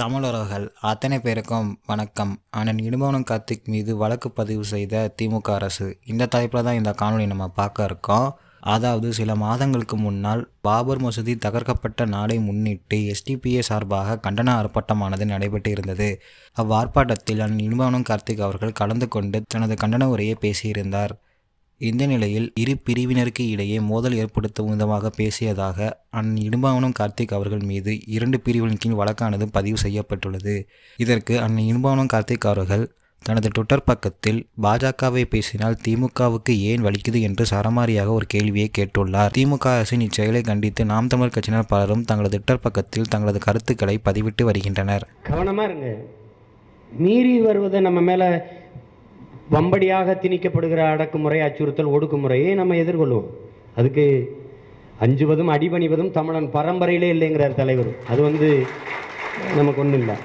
தமிழர்கள் அத்தனை பேருக்கும் வணக்கம். அண்ணன் இடும்பவனம் கார்த்திக் மீது வழக்கு பதிவு செய்த திமுக அரசு. இந்த தலைப்பில் தான் இந்த காணொலி நம்ம பார்க்க இருக்கோம். அதாவது சில மாதங்களுக்கு முன்னால் பாபர் மசூதி தகர்க்கப்பட்ட நாளை முன்னிட்டு எஸ்டிபிஏ சார்பாக கண்டன ஆர்ப்பாட்டமானது நடைபெற்று இருந்தது. அவ்வார்ப்பாட்டத்தில் அண்ணன் இடும்பவனம் கார்த்திக் அவர்கள் கலந்து கொண்டு தனது கண்டன உரையை பேசியிருந்தார். இந்த நிலையில் இரு பிரிவினருக்கு இடையே மோதல் ஏற்படுத்தும் விதமாக பேசியதாக அன் இடும்பாவனம் கார்த்திக் அவர்கள் மீது இரண்டு பிரிவுகளின் கீழ் வழக்கானது பதிவு செய்யப்பட்டுள்ளது. இதற்கு அன் இடும்பாவனம் கார்த்திக் அவர்கள் தனது ட்விட்டர் பக்கத்தில் பாஜகவை பேசினால் திமுகவுக்கு ஏன் வலிக்குது என்று சரமாரியாக ஒரு கேள்வியை கேட்டுள்ளார். திமுக அரசின் இச்செயலை கண்டித்து நாம் தமிழ் கட்சியினர் பலரும் தங்களது ட்விட்டர் பக்கத்தில் தங்களது கருத்துக்களை பதிவிட்டு வருகின்றனர். கவனமாக இருங்க. மீறி வருவதை நம்ம மேலே வம்படியாக திணிக்கப்படுகிற அடக்குமுறை அச்சுறுத்தல் ஒடுக்குமுறையை நம்ம எதிர்கொள்வோம். அதுக்கு அஞ்சுவதும் அடிபணிவதும் தமிழன் பரம்பரையிலே இல்லைங்கிறார் தலைவர். அது வந்து நமக்கு ஒன்றும் இல்லை.